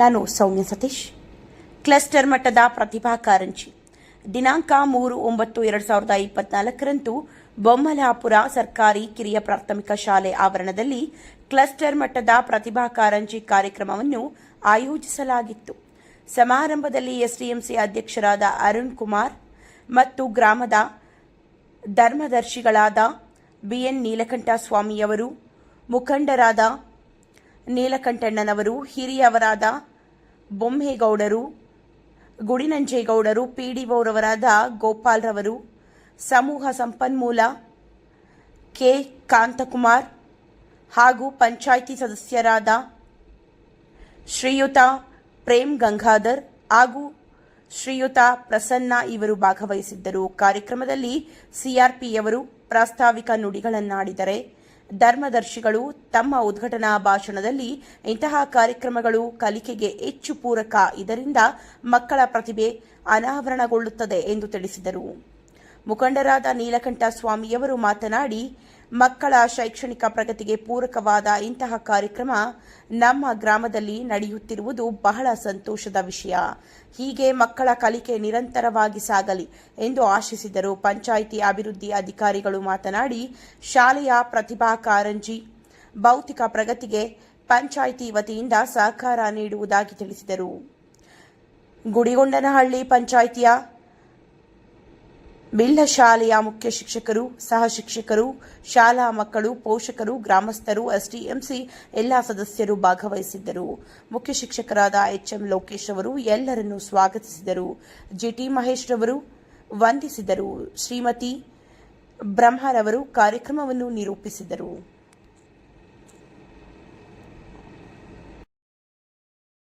ನಾನು ಸೌಮ್ಯ ಸತೀಶ್. ಕ್ಲಸ್ಟರ್ ಮಟ್ಟದ ಪ್ರತಿಭಾ ಕಾರಂಜಿ. ದಿನಾಂಕ ಮೂರು ಒಂಬತ್ತು ಎರಡು ಸಾವಿರದ ಇಪ್ಪತ್ನಾಲ್ಕರಂದು ಬೊಮ್ಮಲಾಪುರ ಸರ್ಕಾರಿ ಕಿರಿಯ ಪ್ರಾಥಮಿಕ ಶಾಲೆ ಆವರಣದಲ್ಲಿ ಕ್ಲಸ್ಟರ್ ಮಟ್ಟದ ಪ್ರತಿಭಾ ಕಾರಂಜಿ ಕಾರ್ಯಕ್ರಮವನ್ನು ಆಯೋಜಿಸಲಾಗಿತ್ತು. ಸಮಾರಂಭದಲ್ಲಿ ಎಸ್ಡಿಎಂಸಿ ಅಧ್ಯಕ್ಷರಾದ ಅರುಣ್ ಕುಮಾರ್ ಮತ್ತು ಗ್ರಾಮದ ಧರ್ಮದರ್ಶಿಗಳಾದ ಬಿಎನ್ ನೀಲಕಂಠ ಸ್ವಾಮಿಯವರು ಮುಖಂಡರಾದ ನೀಲಕಂಠಣ್ಣನವರು, ಹಿರಿಯವರಾದ ಬೊಮ್ಮೇಗೌಡರು ಗುಡಿನಂಜೇಗೌಡರು ಪಿಡಿಒರವರಾದ ಗೋಪಾಲ್ರವರು, ಸಮೂಹ ಸಂಪನ್ಮೂಲ ಕೆ. ಕಾಂತಕುಮಾರ್ ಹಾಗೂ ಪಂಚಾಯಿತಿ ಸದಸ್ಯರಾದ ಶ್ರೀಯುತ ಪ್ರೇಮ್ ಗಂಗಾಧರ್ ಹಾಗೂ ಶ್ರೀಯುತ ಪ್ರಸನ್ನ ಇವರು ಭಾಗವಹಿಸಿದ್ದರು. ಕಾರ್ಯಕ್ರಮದಲ್ಲಿ ಸಿಆರ್ಪಿಯವರು ಪ್ರಾಸ್ತಾವಿಕ ನುಡಿಗಳನ್ನಾಡಿದರೆ ಧರ್ಮದರ್ಶಿಗಳು ತಮ್ಮ ಉದ್ಘಾಟನಾ ಭಾಷಣದಲ್ಲಿ ಇಂತಹ ಕಾರ್ಯಕ್ರಮಗಳು ಕಲಿಕೆಗೆ ಹೆಚ್ಚು ಪೂರಕ, ಇದರಿಂದ ಮಕ್ಕಳ ಪ್ರತಿಭೆ ಅನಾವರಣಗೊಳ್ಳುತ್ತದೆ ಎಂದು ತಿಳಿಸಿದರು. ಮುಖಂಡರಾದ ನೀಲಕಂಠ ಸ್ವಾಮಿಯವರು ಮಾತನಾಡಿ ಮಕ್ಕಳ ಶೈಕ್ಷಣಿಕ ಪ್ರಗತಿಗೆ ಪೂರಕವಾದ ಇಂತಹ ಕಾರ್ಯಕ್ರಮ ನಮ್ಮ ಗ್ರಾಮದಲ್ಲಿ ನಡೆಯುತ್ತಿರುವುದು ಬಹಳ ಸಂತೋಷದ ವಿಷಯ. ಹೀಗೆ ಮಕ್ಕಳ ಕಲಿಕೆ ನಿರಂತರವಾಗಿ ಸಾಗಲಿ ಎಂದು ಆಶಿಸಿದರು ಪಂಚಾಯಿತಿ ಅಭಿವೃದ್ಧಿ ಅಧಿಕಾರಿಗಳು ಮಾತನಾಡಿ, ಶಾಲೆಯ ಪ್ರತಿಭಾ ಕಾರಂಜಿ ಭೌತಿಕ ಪ್ರಗತಿಗೆ ಪಂಚಾಯಿತಿ ವತಿಯಿಂದ ಸಹಕಾರ ನೀಡುವುದಾಗಿ ತಿಳಿಸಿದರು. ಗುಡಿಗೊಂಡನಹಳ್ಳಿ ಪಂಚಾಯಿತಿಯ ಬಿಲ್ಲ ಶಾಲೆಯ ಮುಖ್ಯ ಶಿಕ್ಷಕರು, ಸಹ ಶಿಕ್ಷಕರು, ಶಾಲಾ ಮಕ್ಕಳು, ಪೋಷಕರು, ಗ್ರಾಮಸ್ಥರು, ಎಸ್ಡಿಎಂಸಿ ಎಲ್ಲಾ ಸದಸ್ಯರು ಭಾಗವಹಿಸಿದ್ದರು. ಮುಖ್ಯ ಶಿಕ್ಷಕರಾದ ಎಚ್ಎಂ ಲೋಕೇಶ್ ಅವರು ಎಲ್ಲರನ್ನು ಸ್ವಾಗತಿಸಿದರು. ಜಿಟಿ ಮಹೇಶ್ ಅವರು ವಂದಿಸಿದರು. ಶ್ರೀಮತಿ ಬ್ರಹ್ಮರವರು ಕಾರ್ಯಕ್ರಮವನ್ನು ನಿರೂಪಿಸಿದರು.